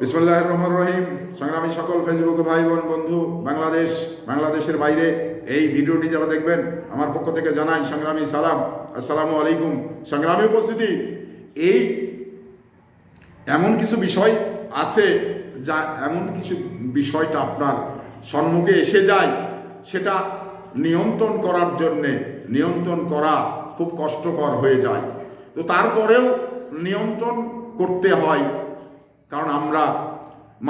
বিসমুল্লাহ রহমান রহিম। সংগ্রামী সকল ফেসবুক ভাই বোন বন্ধু, বাংলাদেশ, বাংলাদেশের বাইরে এই ভিডিওটি যারা দেখবেন, আমার পক্ষ থেকে জানাই সংগ্রামী সালাম। আসসালামু আলাইকুম। সংগ্রামী উপস্থিতি, এই এমন কিছু বিষয় আছে যা এমন কিছু বিষয়টা আপনার সম্মুখে এসে যায়, সেটা নিয়ন্ত্রণ করার জন্যে, নিয়ন্ত্রণ করা খুব কষ্টকর হয়ে যায়। তো তারপরেও নিয়ন্ত্রণ করতে হয় কারণ আমরা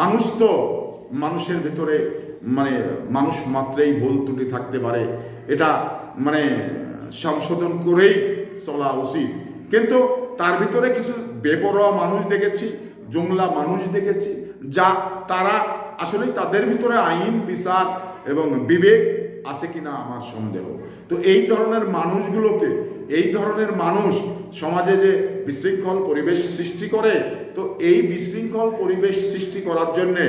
মানুষ তো মানুষের ভেতরে মানে মানুষ মাত্রেই ভুল ত্রুটি থাকতে পারে। এটা মানে সংশোধন করেই চলা উচিত। কিন্তু তার ভিতরে কিছু বেপরোয়া মানুষ দেখেছি জংলা মানুষ দেখেছি, যা তারা আসলে তাদের ভিতরে আইন, বিচার এবং বিবেক আছে কিনা আমার সন্দেহ। তো এই ধরনের মানুষগুলোকে এই ধরনের মানুষ সমাজে যে বিশৃঙ্খল পরিবেশ সৃষ্টি করে, তো এই বিশৃঙ্খল পরিবেশ সৃষ্টি করার জন্যে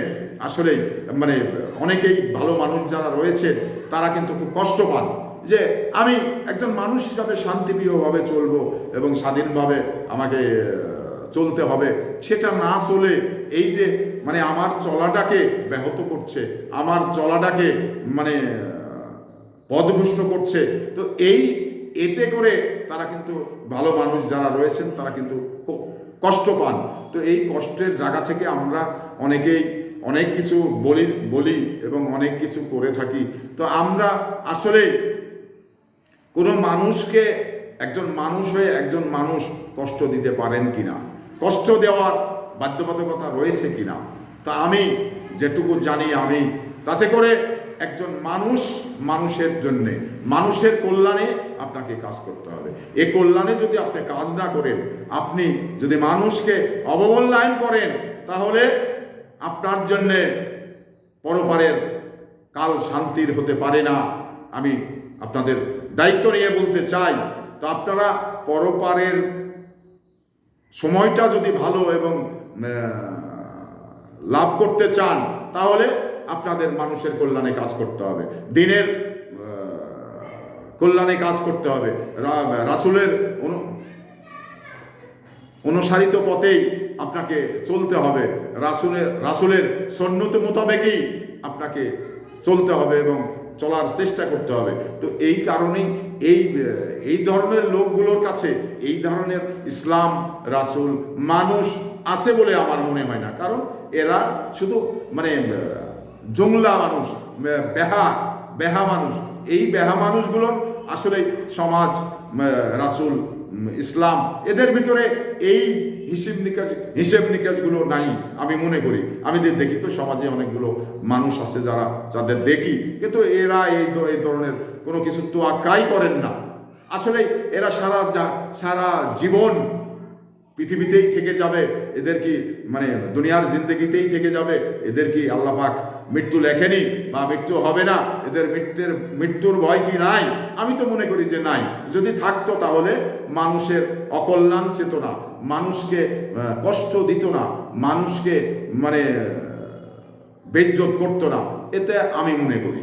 আসলে মানে অনেকেই ভালো মানুষ যারা রয়েছে, তারা কিন্তু খুব কষ্ট পান যে আমি একজন মানুষ হিসাবে শান্তিপ্রিয়ভাবে চলবো এবং স্বাধীনভাবে আমাকে চলতে হবে। সেটা না চলে এই যে মানে আমার চলাটাকে ব্যাহত করছে, আমার চলাটাকে মানে পদভুষ্ট করছে, তো এই এতে করে তারা কিন্তু ভালো মানুষ যারা রয়েছেন, তারা কিন্তু কষ্ট পান। তো এই কষ্টের জায়গা থেকে আমরা অনেকেই অনেক কিছু বলি বলি এবং অনেক কিছু করে থাকি। তো আমরা আসলে কোনো মানুষকে একজন মানুষ হয়ে একজন মানুষ কষ্ট দিতে পারেন কিনা? কষ্ট দেওয়ার বাধ্যবাধকতা রয়েছে কিনা? তা আমি যেটুকু জানি আমি। তাতে করে একজন মানুষ মানুষের জন্যে। মানুষের কল্যাণে আপনাকে কাজ করতে হবে। এ কল্যাণে যদি আপনি কাজ না করেন, আপনি যদি মানুষকে অবমূল্যায়ন করেন, তাহলে আপনার জন্যে পরপারের কাল শান্তির হতে পারে না। আমি আপনাদের দায়িত্ব নিয়ে বলতে চাই, তো আপনারা পরপারের সময়টা যদি ভালো এবং লাভ করতে চান, তাহলে আপনাদের মানুষের কল্যাণে কাজ করতে হবে। দিনের কল্যাণে কাজ করতে হবে। রাসূলের অনু, অনুসারিত পথেই আপনাকে চলতে হবে। রাসুলের রাসুলের সন্ন্যত মোতাবেকই আপনাকে চলতে হবে এবং চলার চেষ্টা করতে হবে। তো এই কারণেই এই এই ধরনের লোকগুলোর কাছে এই ধরনের ইসলাম রাসুল মানুষ আছে বলে আমার মনে হয় না। কারণ এরা শুধু মানে জংলা মানুষ বেহা বেহা মানুষ। এই বেহা মানুষগুলোর আসলে সমাজ রাসুল ইসলাম, এদের ভিতরে এই হিসেব নিকাশ, হিসেব নিকাশগুলো নাই, আমি মনে করি। আমি যে দেখি তো সমাজে অনেকগুলো মানুষ আছে যারা, যাদের দেখি, কিন্তু এরা এই এই ধরনের কোনো কিছু তো আকাই করেন না। আসলে এরা সারা যা- সারা জীবন পৃথিবীতেই থেকে যাবে, এদের কি মানে দুনিয়ার জিন্দগিতেই থেকে যাবে, এদের কি আল্লাহ পাক মৃত্যু লেখেনি বা মৃত্যু হবে না, এদের মৃত্যুর মৃত্যুর ভয় কি নাই? আমি তো মনে করি যে নাই। যদি থাকতো তাহলে মানুষের অকল্যাণ চেতনা মানুষকে কষ্ট দিত না, মানুষকে মানে বেজ্জত করতো না, এতে আমি মনে করি।